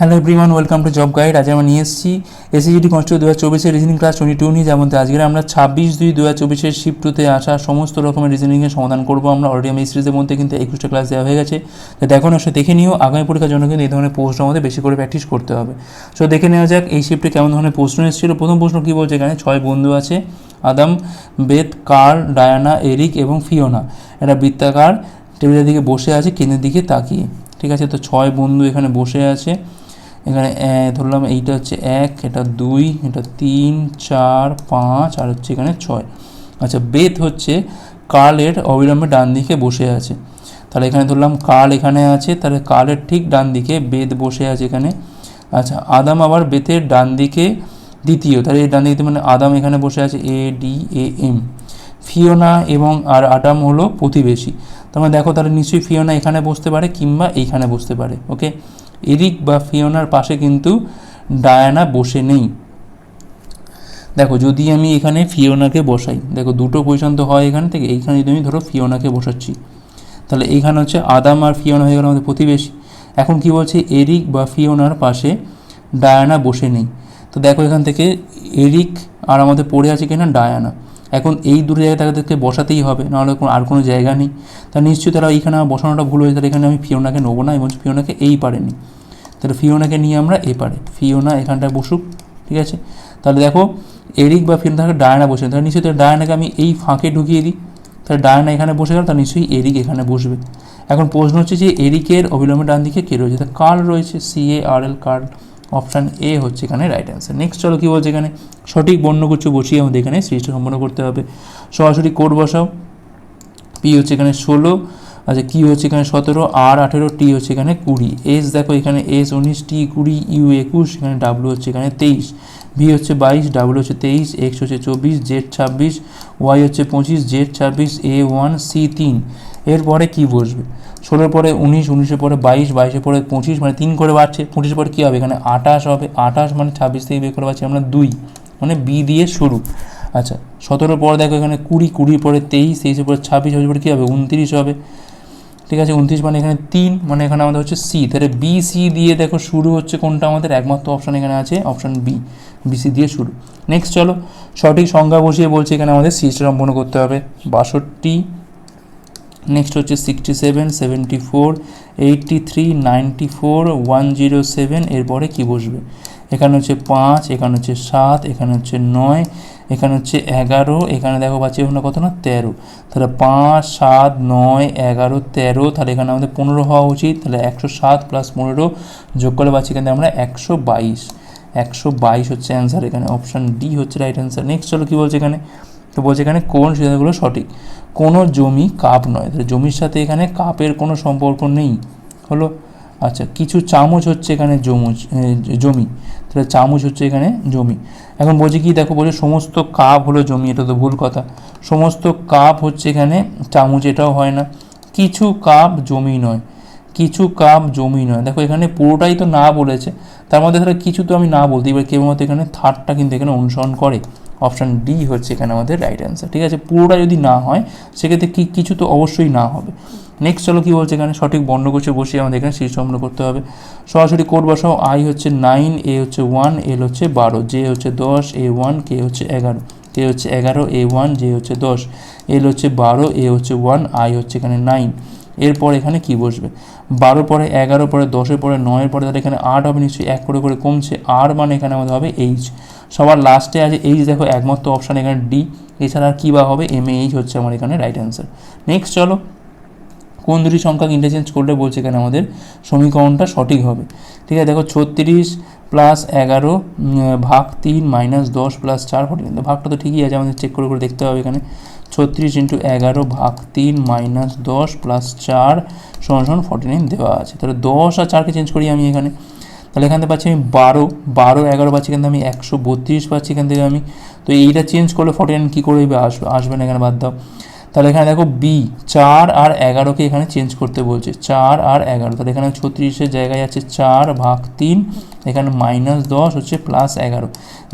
Hello everyone welcome to job guide আজ আমরা নিয়ে এসেছি এসএসজিডি কনস্টেবল দু হাজার চব্বিশের রিজনিং ক্লাস টোয়েন্টি টু নিয়ে যেমন আজকে আমরা ছাব্বিশ দুই দু হাজার চব্বিশের শিফট টুতে আসা সমস্ত রকমের রিজনিংয়ের সমাধান করব। আমরা অলরেডি আমি সিরিজের মধ্যে কিন্তু একুশটা ক্লাস দেওয়া হয়ে গেছে। তো দেখো না দেখে নিও, আগামী পরীক্ষার জন্য কিন্তু এই ধরনের পোস্ট আমাদের বেশি করে প্র্যাকটিস করতে হবে। সো দেখে নেওয়া যাক, এই শিফটে কেমন ধরনের প্রশ্ন এসেছিল। প্রথম প্রশ্ন কী বলছে এখানে? ছয় বন্ধু আছে, Adam, Ved, Carl, Diana, Eric এবং ফিওনা। এরা বৃত্তাকার, টেবিলের দিকে বসে আছে, কেন্দ্রের দিকে তাকিয়ে। ঠিক আছে, তো ছয় বন্ধু এখানে বসে আছে। এখানে ধরলাম এইটা হচ্ছে এক, এটা দুই, এটা তিন, চার, পাঁচ, আর হচ্ছে এখানে ছয়। আচ্ছা বেদ হচ্ছে কালের অবিলম্বে ডান দিকে বসে আছে। তাহলে এখানে ধরলাম কাল এখানে আছে, তাহলে কালের ঠিক ডান দিকে বেদ বসে আছে এখানে। আচ্ছা আদাম আবার বেতের ডান দিকে দ্বিতীয়, তাহলে এই ডান দিকে মানে আদাম এখানে বসে আছে, A, D, A, M. Fiona এবং আর আটাম হলো প্রতিবেশী। তোমরা দেখো তাহলে নিশ্চয়ই ফিওনা এখানে বসতে পারে কিংবা এইখানে বসতে পারে ওকে এরিক বা ফিওনার পাশে কিন্তু ডায়ানা বসে নেই। দেখো, যদি আমি এখানে ফিওনাকে বসাই, দেখো দুটো পজিশন তো হয় এখান থেকে, এইখানে যদি আমি ধরো ফিওনাকে বসাচ্ছি, তাহলে এইখানে হচ্ছে আদাম আর ফিওনা হয়ে গেল আমাদের প্রতিবেশী। এখন কি বলছে? এরিক বা ফিওনার পাশে ডায়ানা বসে নেই। তো দেখো এখান থেকে এরিক আর আমাদের পড়ে আছে কিনা? ডায়ানা। এখন এই দুটো জায়গায় তাদেরকে বসাতেই হবে, নাহলে কোনো আর কোনো জায়গা নেই। তা নিশ্চয়ই তারা এইখানে বসানোটা ভুল হয়েছে, তাহলে এখানে আমি ফিওনাকে নেব না এবং ফিওনাকে এই পারেনি তাহলে ফিওনাকে নিয়ে আমরা এ পারে ফিওনা এখানটায় বসুক, ঠিক আছে? তাহলে দেখো, এরিক বা ফিওনা থাকে, ডায়না বসে তাহলে নিশ্চয়ই ডায়নাকে আমি এই ফাঁকে ঢুকিয়ে দিই। তাহলে ডায়না এখানে বসে গেল, তাহলে নিশ্চয়ই এরিক এখানে বসবে। এখন প্রশ্ন হচ্ছে যে, এরিকের অবিলম্বে ডান দিকে কে রয়েছে? তা কার্ল রয়েছে C A R L Carl, option A হচ্ছে এখানে রাইট অ্যান্সার নেক্সট চলো কী বলছে এখানে? সঠিক বর্ণগুচ্ছ বসিয়ে আমাদের এখানে সৃষ্টি সম্পন্ন করতে হবে। সরাসরি কোড বসাও। পি হচ্ছে এখানে ষোলো আচ্ছা কি হচ্ছে এখানে সতেরো? আর আঠেরো, টি হচ্ছে এখানে কুড়ি। এস দেখো এখানে এস উনিশ টি কুড়ি ইউ একুশ, এখানে ডাব্লু হচ্ছে এখানে তেইশ। ভি হচ্ছে বাইশ ডাব্লু হচ্ছে তেইশ এক্স হচ্ছে চব্বিশ জেড ছাব্বিশ ওয়াই হচ্ছে পঁচিশ জেড ছাব্বিশ এ ওয়ান সি তিন। এরপরে কি বসবে? ষোলোর পরে উনিশ, উনিশের পরে বাইশ, বাইশের পরে পঁচিশ মানে তিন করে বাড়ছে। পঁচিশ পরে কী হবে? এখানে আঠাশ হবে। আঠাশ মানে ছাব্বিশ থেকে বের করে বাড়ছে আমরা দুই মানে বি দিয়ে শুরু। আচ্ছা সতেরোর পরে দেখো এখানে কুড়ি, কুড়ির পরে তেইশ, তেইশের পরে ছাব্বিশ ছাব্বিশ পরে কী হবে? উনত্রিশ হবে। ঠিক আছে, উনত্রিশ মানে এখানে তিন মানে এখানে আমাদের হচ্ছে সি তাহলে বি সি দিয়ে দেখো শুরু হচ্ছে কোনটা আমাদের? একমাত্র অপশান এখানে আছে অপশান বি বিসি দিয়ে শুরু। নেক্সট চলো, সঠিক সংখ্যা বসিয়ে বলছে এখানে আমাদের সিস্টেম সম্পন্ন করতে হবে। বাষট্টি নেক্সট হচ্ছে sixty seven seventy four eighty three ninety four one zero seven এরপরে কী বসবে? এখানে হচ্ছে পাঁচ এখানে হচ্ছে সাত এখানে হচ্ছে নয় এখানে হচ্ছে এগারো এখানে দেখো পাচ্ছি ওখানে কত না? তেরো। তাহলে পাঁচ সাত নয় এগারো তেরো তাহলে এখানে আমাদের পনেরো হওয়া উচিত। তাহলে একশো সাত প্লাস পনেরো যোগ করে পাচ্ছি এখানে আমরা একশো বাইশ। একশো বাইশ হচ্ছে অ্যান্সার এখানে। অপশান ডি হচ্ছে রাইট অ্যান্সার নেক্সট চলো কী বলছে এখানে? তো বলছে এখানে কোন সিদ্ধান্তগুলো সঠিক? কোনো জমি কাপ নয়। তাহলে জমির সাথে এখানে কাপের কোনো সম্পর্ক নেই। হলো? আচ্ছা কিছু চামচ হচ্ছে এখানে জমুজ এ, জমি। তাহলে চামচ হচ্ছে এখানে জমি। এখন বলছে কি, দেখো বলছে সমস্ত কাপ হলো জমি, এটা তো ভুল কথা। সমস্ত কাপ হচ্ছে এখানে চামচ, এটাও হয় না। কিছু কাপ জমি নয়, কিছু কাপ জমি নয়। দেখো এখানে পুরোটাই তো না বলেছে, তার মধ্যে তাহলে কিছু তো আমি না বলতে, এবার কেবলমাত্র এখানে থার্ডটা কিন্তু এখানে অনুসরণ করে। অপশান ডি হচ্ছে এখানে আমাদের রাইট অ্যান্সার ঠিক আছে? পুরোটা যদি না হয়, সেক্ষেত্রে কি, কিছু তো অবশ্যই না হবে। নেক্সট চলো কী বলছে এখানে? সঠিক বর্ণগুচ্ছ বসিয়ে আমাদের এখানে শীর্ষ করতে হবে। সরাসরি কোড বসাও। আই হচ্ছে নাইন এ হচ্ছে ওয়ান এল হচ্ছে বারো জে হচ্ছে দশ এ ওয়ান কে হচ্ছে এগারো কে হচ্ছে এগারো এ ওয়ান জে হচ্ছে দশ এল হচ্ছে বারো এ হচ্ছে ওয়ান আই হচ্ছে এখানে নাইন এরপর এখানে কি বসবে? বারো পরে এগারো পরে দশের পরে নয়ের পরে তাহলে এখানে আট হবে, নিশ্চয়ই এক করে করে কমছে। আর মানে এখানে আমাদের হবে এইচ সবার লাস্টে আছে এইচ দেখো একমাত্র অপশান এখানে ডি এছাড়া আর কী বা হবে? এম এইচ হচ্ছে আমার এখানে রাইট অ্যান্সার নেক্সট চলো। কোন দুটি সংখ্যাকে ইন্টারচেঞ্জ করলে বলছে এখানে আমাদের সমীকরণটা সঠিক হবে? ঠিক আছে, দেখো ছত্রিশ প্লাস এগারো ভাগ তিন মাইনাস দশ প্লাস চার ফোর্টি ভাগটা তো ঠিকই আছে, আমাদের চেক করে করে দেখতে হবে এখানে। ছত্রিশ ইন্টু এগারো ভাগ তিন মাইনাস দশ প্লাস চার সমান সমান ফর্টি নাইন দেওয়া আছে। তাহলে দশ আর চারকে চেঞ্জ করি আমি এখানে। তাহলে এখান থেকে পাচ্ছি আমি বারো। বারো, এগারো পাচ্ছি এখান থেকে আমি একশো বত্রিশ পাচ্ছি এখান থেকে আমি। তো এইটা চেঞ্জ করলে ফর্টি নাইন কী করে আসবে আসবে না এখানে বাদ দাও। তাহলে এখানে দেখো বি চার আর এগারোকে এখানে চেঞ্জ করতে বলছে। চার আর এগারো, তাহলে এখানে ছত্রিশের জায়গায় আছে চার ভাগ তিন, এখানে মাইনাস দশ হচ্ছে প্লাস এগারো।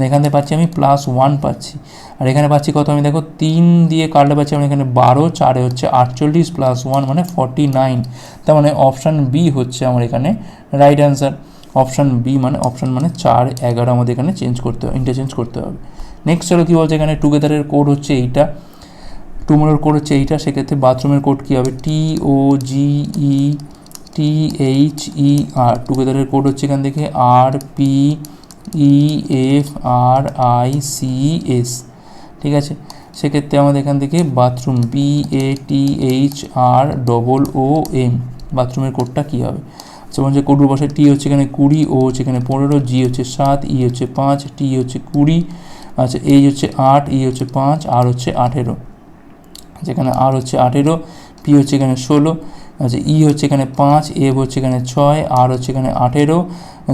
এখান পাচ্ছি আমি প্লাস ওয়ান পাচ্ছি। আর এখানে পাচ্ছি কত? আমি দেখো তিন দিয়ে কাটলে পাচ্ছি আমি এখানে বারো, চারে হচ্ছে আটচল্লিশ প্লাস ওয়ান মানে ফর্টি নাইন তার মানে অপশান বি হচ্ছে আমার এখানে রাইট অ্যান্সার অপশান বি মানে অপশান মানে চার, এগারো আমাদের এখানে চেঞ্জ করতে হবে ইন্টারচেঞ্জ করতে হবে। নেক্সট চলো কী বলছে এখানে টুগেদারের কোড হচ্ছে এইটা। টুমোরোর কোড হচ্ছে এইটা, সেক্ষেত্রে বাথরুমের কোড কী হবে? টি ও জি ই টি এইচ ই আর টুগেদারের কোড হচ্ছে এখান থেকে R P E F R I C S ঠিক আছে? সেক্ষেত্রে আমাদের এখান থেকে bathroom B A T H R double O M বাথরুমের কোডটা কী হবে? যেমন যে কোড বসে টি হচ্ছে এখানে কুড়ি ও হচ্ছে এখানে পনেরো জি হচ্ছে সাত ই হচ্ছে পাঁচ টি হচ্ছে কুড়ি আচ্ছা এই হচ্ছে আট ই হচ্ছে পাঁচ আর হচ্ছে আঠেরো। যেখানে আর হচ্ছে আঠেরো, পি হচ্ছে এখানে ষোলো আচ্ছা ই হচ্ছে এখানে পাঁচ এফ হচ্ছে এখানে ছয়, আর হচ্ছে এখানে আঠেরো,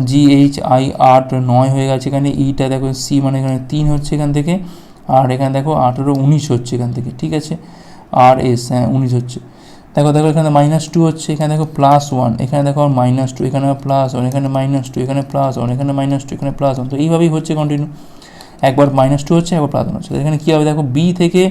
জি এইচ আই আট নয় হয়ে গেছে এখানে, ইটা দেখো সি মানে এখানে তিন হচ্ছে এখান থেকে, আর এখানে দেখো আঠেরো উনিশ হচ্ছে এখান থেকে, ঠিক আছে? আর এস হ্যাঁ উনিশ হচ্ছে। দেখো দেখো এখানে মাইনাস টু হচ্ছে, এখানে দেখো প্লাস ওয়ান এখানে দেখো মাইনাস টু এখানে প্লাস ওয়ান এখানে মাইনাস টু এখানে প্লাস ওয়ান এখানে মাইনাস টু এখানে প্লাস ওয়ান তো এইভাবেই হচ্ছে কন্টিনিউ একবার মাইনাস টু হচ্ছে, একবার প্লাস ওয়ান হচ্ছে। এখানে কী হবে দেখো বি থেকে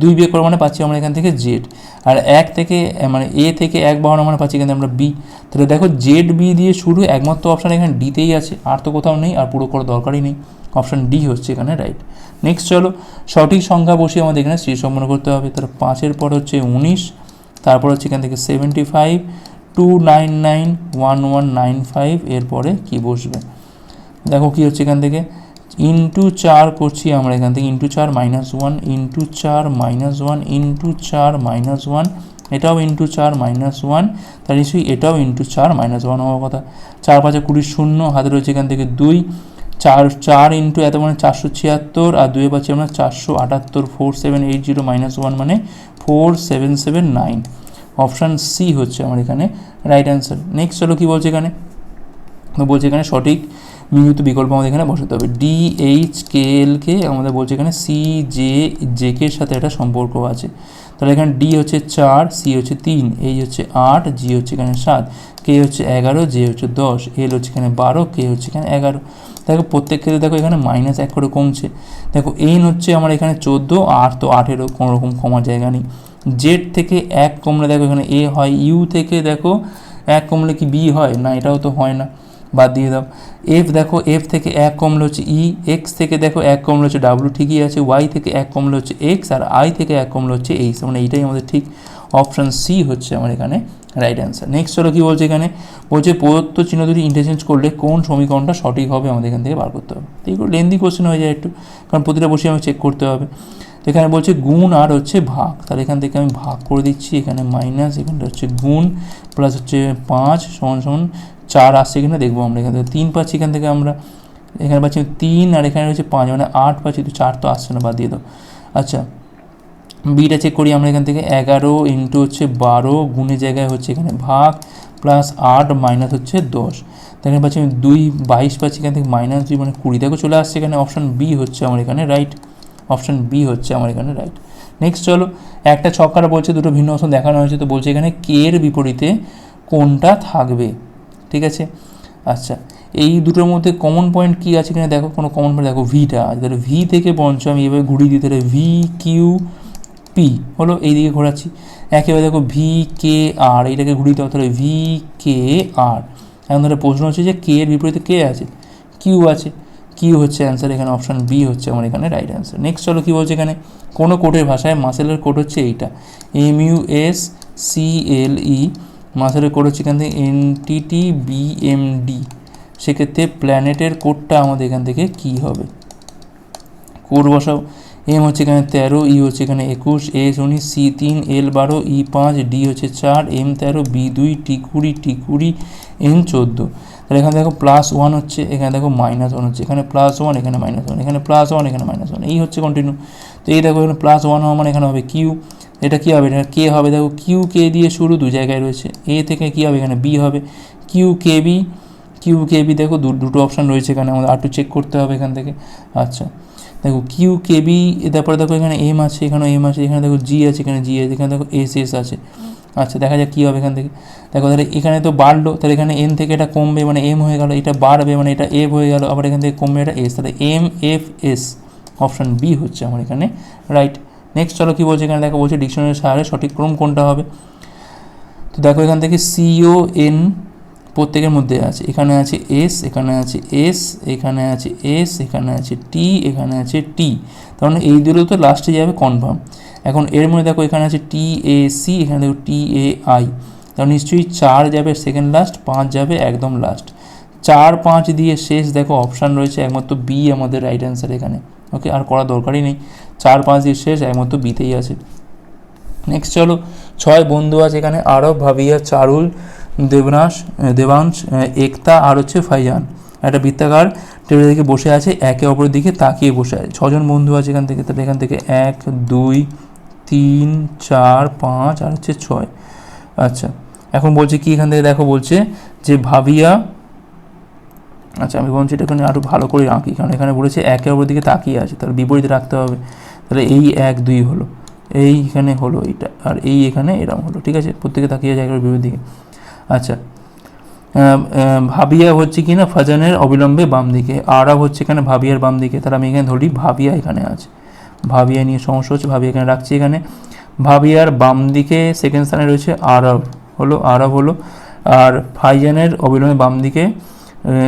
দুই বিয়োগ করা মানে পাচ্ছি আমরা এখান থেকে জেড আর এক থেকে মানে এ থেকে এক বাড়ানো মানে পাচ্ছি এখানে আমরা বি তাহলে দেখো জেড বি দিয়ে শুরু একমাত্র অপশান এখানে ডিতেই আছে, আর তো কোথাও নেই, আর পুরো করার দরকারই নেই। অপশান ডি হচ্ছে এখানে রাইট নেক্সট চলো, সঠিক সংখ্যা বসিয়ে আমাদের এখানে সি সম্পন্ন করতে হবে। তাহলে পাঁচের পর হচ্ছে উনিশ, তারপর হচ্ছে এখান থেকে seventy five two nine nine one one nine five এরপরে কী বসবে? দেখো কী হচ্ছে এখান থেকে। ইন্টু চার করছি আমরা এখান থেকে ইন্টু চার মাইনাস ওয়ান ইন্টু চার মাইনাস ওয়ান ইন্টু চার মাইনাস ওয়ান এটাও ইন্টু চার মাইনাস ওয়ান তার নিশ্চয়ই এটাও ইন্টু চার মাইনাস ওয়ান হওয়ার কথা। চার পাঁচে কুড়ি শূন্য, হাতে রয়েছে এখান থেকে দুই, চার চার ইন্টু এত মানে চারশো ছিয়াত্তর, আর দুয়ে পাচ্ছি আমরা চারশো আটাত্তর four seven eight zero minus one মানে four seven seven nine option C হচ্ছে আমার এখানে রাইট অ্যান্সার নেক্সট চলো কী বলছে এখানে? বলছে এখানে সঠিক মিলিত বিকল্প আমাদের এখানে বসাতে হবে। ডি এইচ কে এলকে আমাদের বলছে এখানে সি জে জে কে সাথে একটা সম্পর্ক আছে। তাহলে এখানে ডি হচ্ছে চার সি হচ্ছে তিন এই হচ্ছে আট জি হচ্ছে এখানে সাত কে হচ্ছে এগারো জে হচ্ছে দশ এল হচ্ছে এখানে বারো কে হচ্ছে এখানে এগারো। দেখো প্রত্যেক ক্ষেত্রে দেখো এখানে মাইনাস এক করে কমছে। দেখো এন হচ্ছে আমার এখানে চোদ্দ আর তো আঠেরো, কোনো রকম কমার জায়গা নেই। জেড থেকে এক কমলে দেখো এখানে এ হয় ইউ থেকে দেখো এক কমলে কি বি হয়? না, এটাও তো হয় না। বাদ দিয়ে দাও। এফ দেখো এফ থেকে এক কমলে হচ্ছে ই এক্স থেকে দেখো এক কমলে হচ্ছে ডাব্লু ঠিকই আছে। ওয়াই থেকে এক কমলে হচ্ছে এক্স আর আই থেকে এক কমলে হচ্ছে এইচ মানে এইটাই আমাদের ঠিক অপশান সি হচ্ছে আমার এখানে রাইট অ্যান্সার নেক্সট হলো কী বলছে এখানে? বলছে প্রদত্ত চিহ্ন দুটি ইন্টারচেঞ্জ করলে কোন সমীকরণটা সঠিক হবে আমাদের এখান থেকে বার করতে হবে। তো এইগুলো লেন্দি কোশ্চেন হয়ে যায় একটু, কারণ প্রতিটা বসে আমি চেক করতে হবে। এখানে বলছে গুণ আর হচ্ছে ভাগ, তাহলে এখান থেকে আমি ভাগ করে দিচ্ছি, এখানে মাইনাস এখানটা হচ্ছে গুণ প্লাস হচ্ছে পাঁচ, সমান সমান চার আসছে কিনা দেখব আমরা এখান থেকে। তিন পাচ্ছি এখান থেকে আমরা। এখানে পাচ্ছি তিন আর এখানে রয়েছে পাঁচ মানে আট পাচ্ছি, তো চার তো আসছে না, বাদ দিয়ে দাও। আচ্ছা বিটা চেক করি আমরা এখান থেকে। এগারো ইন্টু হচ্ছে বারো গুণের জায়গায় হচ্ছে এখানে ভাগ প্লাস আট মাইনাস হচ্ছে দশ। এখানে পাচ্ছি আমি দুই, বাইশ পাচ্ছি এখান থেকে মাইনাস দুই মানে কুড়ি। দেখো চলে আসছে এখানে অপশান বি হচ্ছে আমার এখানে রাইট অপশান বি হচ্ছে আমার এখানে রাইট নেক্সট চলো, একটা ছক্কাটা বলছে, দুটো ভিন্ন অপশন দেখানো হয়েছে, তো বলছে এখানে কে এর বিপরীতে কোনটা থাকবে? ঠিক আছে? আচ্ছা এই দুটোর মধ্যে কমন পয়েন্ট কী আছে কিনা দেখো, কোনো কমন পয়েন্ট দেখো ভিটা আছে। তাহলে ভি থেকে বঞ্চ আমি এভাবে ঘুরিয়ে দিই, তাহলে ভি কিউ পি হলো এই দিকে ঘোরাচ্ছি। একেবারে দেখো ভি কে আর এইটাকে ঘুরিয়ে দেওয়া তাহলে ভি কে আর এখন ধরে প্রশ্ন হচ্ছে যে কে এর বিপরীতে কে আছে? কিউ আছে। কিউ হচ্ছে অ্যান্সার এখানে অপশান বি হচ্ছে আমার এখানে রাইট অ্যান্সার নেক্সট চলো কী বলছে এখানে? কোনো কোডের ভাষায় মাসেলের কোড হচ্ছে এইটা। M U S C L E মাসেলের code হচ্ছে এখান থেকে এনটিটি বিএমডি সেক্ষেত্রে প্ল্যানেটের কোডটা আমাদের এখান থেকে কী হবে? কোড বসাও। এম হচ্ছে এখানে তেরো ই হচ্ছে এখানে একুশ এস উনিশ সি তিন এল বারো ই পাঁচ ডি হচ্ছে চার এম তেরো বি দুই টি কুড়ি টি কুড়ি এন চোদ্দ। তাহলে এখানে দেখো প্লাস ওয়ান হচ্ছে, এখানে দেখো মাইনাস ওয়ান হচ্ছে। এখানে প্লাস ওয়ান এখানে মাইনাস ওয়ান এখানে প্লাস ওয়ান এখানে মাইনাস ওয়ান এই হচ্ছে কন্টিনিউ তো এই দেখো এখানে প্লাস ওয়ান হওয়া মানে এখানে হবে কিউ এটা কী হবে? এটা কে হবে? দেখো কিউ কে দিয়ে শুরু দু জায়গায় রয়েছে। এ থেকে কী হবে? এখানে বি হবে। Q K B Q K B দেখো দুটো অপশান রয়েছে এখানে। আমাদের আর চেক করতে হবে এখান থেকে। আচ্ছা। দেখো কিউ কে বি তারপরে দেখো, এখানে এম আছে, এখানে এম আছে, এখানে দেখো জি আছে, এখানে জি আছে, এখানে দেখো এস এস আছে। আচ্ছা দেখা যাক কী হবে এখান থেকে। দেখো, তাহলে এখানে তো বাড়লো, তাহলে এখানে এন থেকে এটা কমবে মানে এম হয়ে গেল, এটা বাড়বে মানে এটা এফ হয়ে গেল, আবার এখান থেকে কমবে এটা এস তাহলে M F S option B হচ্ছে আমার এখানে রাইট নেক্সট চলো কী বলছে এখানে? দেখো, বলছে ডিকশনারির সাহায্যে সঠিক ক্রম কোনটা হবে? তো দেখো, এখান থেকে সিও এন প্রত্যেকের মধ্যে আছে। এখানে আছে এস এখানে আছে এস এখানে আছে এস এখানে আছে টি এখানে আছে টি তার মানে এই দুটো তো লাস্টে যাবে কনফার্ম এখন এর মধ্যে দেখো, এখানে আছে টি এ সি এখানে দেখো টি এ আই তাহলে নিশ্চয়ই চার যাবে সেকেন্ড লাস্ট পাঁচ যাবে একদম লাস্ট চার, পাঁচ দিয়ে শেষ, দেখো অপশান রয়েছে একমাত্র বি আমাদের রাইট অ্যান্সার এখানে। ওকে আর করা দরকারই নেই। চার পাঁচ দিয়ে শেষ একমাত্র বিতেই আছে। নেক্সট চলো, ছয় বন্ধু আছে এখানে, আরব, ভাবিয়া, চারুল, দেবনাশ দেবাংশ একতা আর হচ্ছে ফাইজান। একটা বৃত্তাকার টেবিলের দিকে বসে আছে, একে অপরের দিকে তাকিয়ে বসে আছে। ছজন বন্ধু আছে এখান থেকে, তাহলে এখান থেকে এক, দুই, তিন, চার, পাঁচ আর হচ্ছে ছয়। আচ্ছা এখন বলছে কি এখান থেকে দেখো, বলছে যে ভাবিয়া আচ্ছা আমি বলছি এটা এখানে আরও ভালো করে আঁকি, কারণ এখানে বলেছে একে অপরের দিকে তাকিয়ে আছে তাহলে বিপরীতে রাখতে হবে। তাহলে এই এক, দুই হলো। এই এখানে হলো এইটা, আর এই এখানে এরকম হলো, ঠিক আছে? প্রত্যেকে তাকিয়ে যায় বিপরীত দিকে আচ্ছা। ভাবিয়া হচ্ছে কি না ফাজানের অবিলম্বে বাম দিকে। আরব হচ্ছে এখানে ভাবিয়ার বাম দিকে। তাহলে আমি এখানে ধরি, ভাবিয়া এখানে আছে। ভাবিয়া নিয়ে সমস্যা হচ্ছে, ভাবিয়া এখানে রাখছি এখানে। ভাবিয়ার বাম দিকে সেকেন্ড স্থানে রয়েছে আরব। হলো আরব হলো। আর ফাইজানের অবিলম্বে বাম দিকে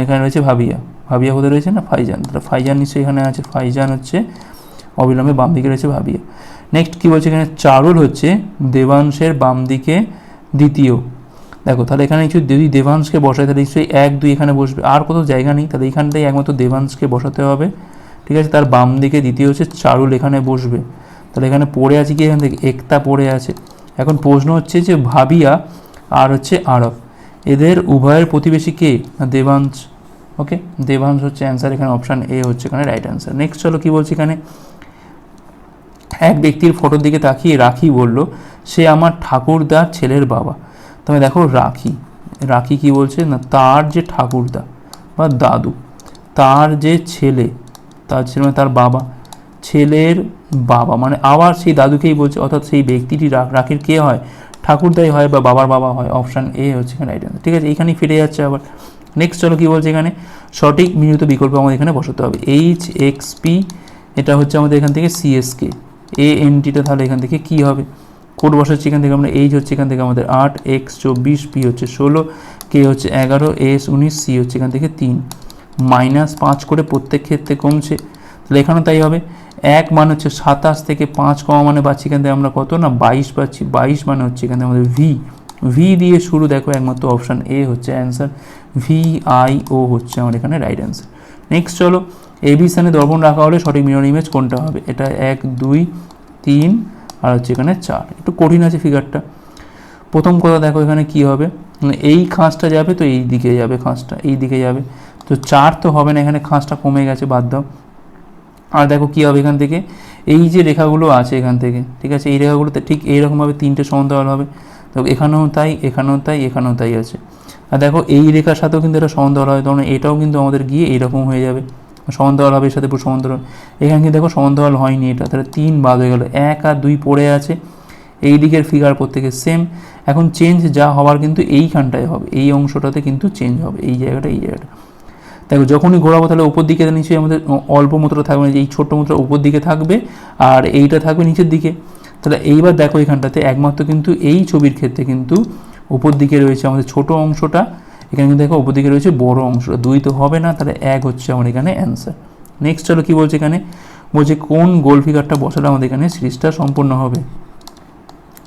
এখানে রয়েছে ভাবিয়া। ভাবিয়া কোথায় রয়েছে না? ফাইজান। তাহলে ফাইজান নিশ্চয়ই এখানে আছে। ফাইজান হচ্ছে অবিলম্বে বাম দিকে রয়েছে ভাবিয়া। নেক্সট কী বলছে এখানে? চারুল হচ্ছে দেবাংশের বাম দিকে দ্বিতীয়। দেখো, তাহলে এখানে কিছু যদি দেবাংশকে বসায়, তাহলে নিশ্চয়ই এক, দুই এখানে বসবে। আর কোথাও জায়গা নেই, তাহলে এখানটাই একমাত্র দেবাংশকে বসাতে হবে। ঠিক আছে, তার বাম দিকে দ্বিতীয় হচ্ছে চারুল এখানে বসবে। তাহলে এখানে পড়ে আছে কি? এখান থেকে একতা পড়ে আছে। এখন প্রশ্ন হচ্ছে যে ভাবিয়া আর হচ্ছে আরব। এদের উভয়ের প্রতিবেশী কে? দেবাংশ। ওকে দেবাংশ হচ্ছে অ্যান্সার এখানে অপশান এ হচ্ছে, এখানে রাইট অ্যান্সার নেক্সট চলো কি বলছি এখানে? এক ব্যক্তির ফটোর দিকে তাকিয়ে রাখি বলল, সে আমার ঠাকুরদার ছেলের বাবা। তবে দেখো, রাখি রাখি কি বলছে? না, তার যে ঠাকুরদা বা দাদু, তার যে ছেলে, তার ছেলে মানে তার বাবা, ছেলের বাবা মানে আবার সেই দাদুকেই বলছে, অর্থাৎ সেই ব্যক্তিটি রাখির কে হয়? ঠাকুরদাই হয় বা বাবার বাবা হয় অপশান এ হচ্ছে এখানে রাইট ঠিক আছে, এইখানেই ফিরে যাচ্ছে আবার। নেক্সট চলো কি বলছে এখানে? সঠিক মিলিত বিকল্প আমাদের এখানে বসাতে হবে। এইচ এক্স পি এটা হচ্ছে আমাদের এখান থেকে সিএসকে এ এন টিটা তাহলে এখান থেকে কি হবে? কোড বসাচ্ছি এখান থেকে আমরা এইচ হচ্ছে এখান থেকে আমাদের আট এক্স চব্বিশ পি হচ্ছে ষোলো কে হচ্ছে এগারো এস উনিশ সি হচ্ছে এখান থেকে তিন। মাইনাস পাঁচ করে প্রত্যেক ক্ষেত্রে কমছে। তাহলে এখানে তাই হবে। এক মানে হচ্ছে সাতাশ থেকে পাঁচ কমা মানে পাচ্ছি এখান থেকে আমরা কত? না, বাইশ পাচ্ছি। বাইশ মানে হচ্ছে এখান থেকে আমাদের ভি ভি দিয়ে শুরু দেখো একমাত্র অপশান এ হচ্ছে অ্যান্সার ভি আই ও হচ্ছে আমার এখানে রাইট অ্যান্সার নেক্সট চলো। এ বি স্থানে দর্পণ রাখা হলে সঠিক মিরর ইমেজ কোনটা হবে? এটা এক, দুই, তিন আর হচ্ছে এখানে চার। একটু কঠিন আছে ফিগারটা প্রথম কথা দেখো এখানে কি হবে? মানে এই খাঁজটা যাবে তো এই দিকে যাবে খাঁজটা, এই দিকে যাবে। তো চার তো হবে না, এখানে খাঁজটা কমে গেছে, বাদ দাও। আর দেখো কী হবে এখান থেকে? এই যে রেখাগুলো আছে এখান থেকে, ঠিক আছে? এই রেখাগুলোতে ঠিক এইরকমভাবে তিনটে সমান্তরাল হবে। তো এখানেও তাই এখানেও তাই এখানেও তাই আছে। আর দেখো, এই রেখার সাথেও কিন্তু এটা সমান্তরাল হয় তখন এটাও কিন্তু আমাদের গিয়ে এইরকম হয়ে যাবে। সমান্তরাল হবে এর সাথে পুরো সমান্তরাল। এখানে কিন্তু দেখো সমান্তরাল হয়নি এটা, তাহলে তিন বাদ হয়ে গেলো। এক আর দুই পড়ে আছে, এই দিকের ফিগার প্রত্যেকের সেম এখন চেঞ্জ যা হওয়ার কিন্তু এইখানটায় হবে, এই অংশটাতে কিন্তু চেঞ্জ হবে, এই জায়গাটা এই জায়গাটা। দেখো, যখনই ঘোরাবো তাহলে উপর দিকে নিশ্চয়ই আমাদের অল্প মুদ্রা থাকবে না যে এই ছোট্ট মুদ্রা উপর দিকে থাকবে, আর এইটা থাকবে নিচের দিকে। তাহলে এইবার দেখো এখানটাতে, একমাত্র কিন্তু এই ছবির ক্ষেত্রে কিন্তু উপর দিকে রয়েছে আমাদের ছোট অংশটা এখানে কিন্তু দেখো উপর দিকে রয়েছে বড় অংশ। দুই তো হবে না, তাহলে এক হচ্ছে আমার এখানে অ্যান্সার নেক্সট চলো কি বলছে এখানে? বলছে কোন গোল ফিগারটা বসালে আমাদের এখানে সিরিজটা সম্পূর্ণ হবে?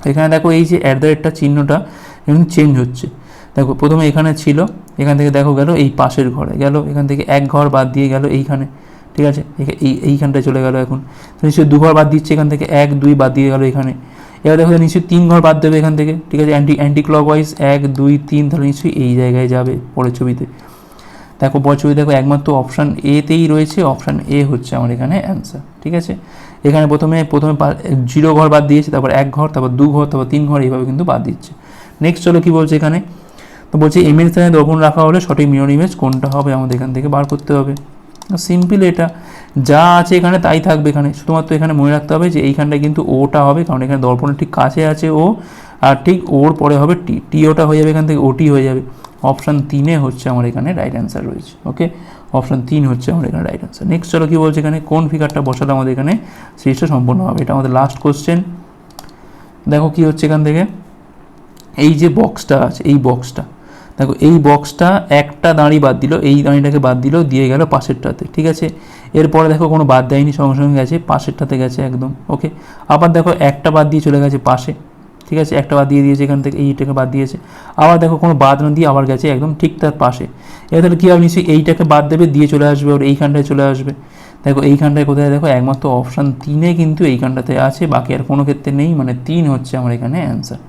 এখানে দেখো এই যে অ্যাট দ্য রেটটা চিহ্নটা, এখন চেঞ্জ হচ্ছে। দেখো প্রথমে এখানে ছিল, এখান থেকে দেখো গেল এই পাশের ঘরে। গেল এখান থেকে এক ঘর বাদ দিয়ে গেল এইখানে। ঠিক আছে? এই এইখানটায় চলে গেল এখন। নিশ্চয়ই দু ঘর বাদ দিচ্ছে, এখান থেকে এক, দুই বাদ দিয়ে গেল এখানে। এবার দেখো নিশ্চয়ই তিন ঘর বাদ দেবে এখান থেকে, ঠিক আছে? অ্যান্টি অ্যান্টি ক্লক ওয়াইজ এক, দুই, তিন, তাহলে নিশ্চয়ই এই জায়গায় যাবে পরের ছবিতে। দেখো, পরের ছবি দেখো একমাত্র অপশান এতেই রয়েছে অপশান এ হচ্ছে আমার এখানে অ্যান্সার ঠিক আছে? এখানে প্রথমে প্রথমে জিরো ঘর বাদ দিয়েছে, তারপর এক ঘর, তারপর দু ঘর, তারপর তিন ঘর, এইভাবে কিন্তু বাদ দিচ্ছে। নেক্সট চলো কী বলছে এখানে? তো বলছে এর স্থানে দর্পণ রাখা হলে সঠিক মিরর ইমেজ কোনটা হবে আমাদের এখান থেকে বার করতে হবে। সিম্পল এটা। যা আছে এখানে তাই থাকবে এখানে। শুধুমাত্র এখানে মনে রাখতে হবে যে এইখানটায় কিন্তু ওটা হবে, কারণ এখানে দর্পণের ঠিক কাছে আছে ও, আর ঠিক ওর পরে হবে টি। টি ওটা হয়ে যাবে এখান থেকে, ওটি হয়ে যাবে। অপশান তিনে হচ্ছে আমার এখানে রাইট অ্যান্সার রয়েছে ওকে অপশান তিন হচ্ছে আমার এখানে রাইট অ্যান্সার নেক্সট চলো কী বলছে এখানে? কোন ফিগারটা বসালে আমাদের এখানে সিরিজটা সম্পূর্ণ হবে? এটা আমাদের লাস্ট কোশ্চেন দেখো কি হচ্ছে এখান থেকে? এই যে বক্সটা আছে, এই বক্সটা দেখো, এই বক্সটা একটা দাঁড়ি বাদ দিল, এই দাঁড়িটাকে বাদ দিল, দিয়ে গেল পাশেরটাতে, ঠিক আছে? এরপরে দেখো, কোনো বাদ দেয়নি, সঙ্গে সঙ্গে গেছে, পাশেরটাতে গেছে একদম ওকে আবার দেখো, একটা বাদ দিয়ে চলে গেছে পাশে, ঠিক আছে? একটা বাদ দিয়ে দিয়েছে, এখান থেকে এইটাকে বাদ দিয়েছে। আবার দেখো, কোনো বাদ না দিয়ে আবার গেছে একদম ঠিক তার পাশে। এবার তাহলে কী হবে? নিশ্চয়ই এইটাকে বাদ দেবে, দিয়ে চলে আসবে ওর এইখানটায় চলে আসবে। দেখো, এইখানটায় কোথায়? দেখো, একমাত্র অপশান তিনে কিন্তু এইখানটাতে আছে, বাকি আর কোনো ক্ষেত্রে নেই মানে তিন হচ্ছে আমার এখানে অ্যান্সার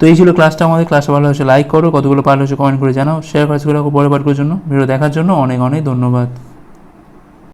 তো এই ছিল ক্লাসটা আমাদের। ক্লাসটা ভালো হয়েছে লাইক করো, কতগুলো পারলে হচ্ছে কমেন্ট করে জানাও শেয়ার করে রাখো পরে করার জন্য ভিডিও দেখার জন্য অনেক অনেক ধন্যবাদ।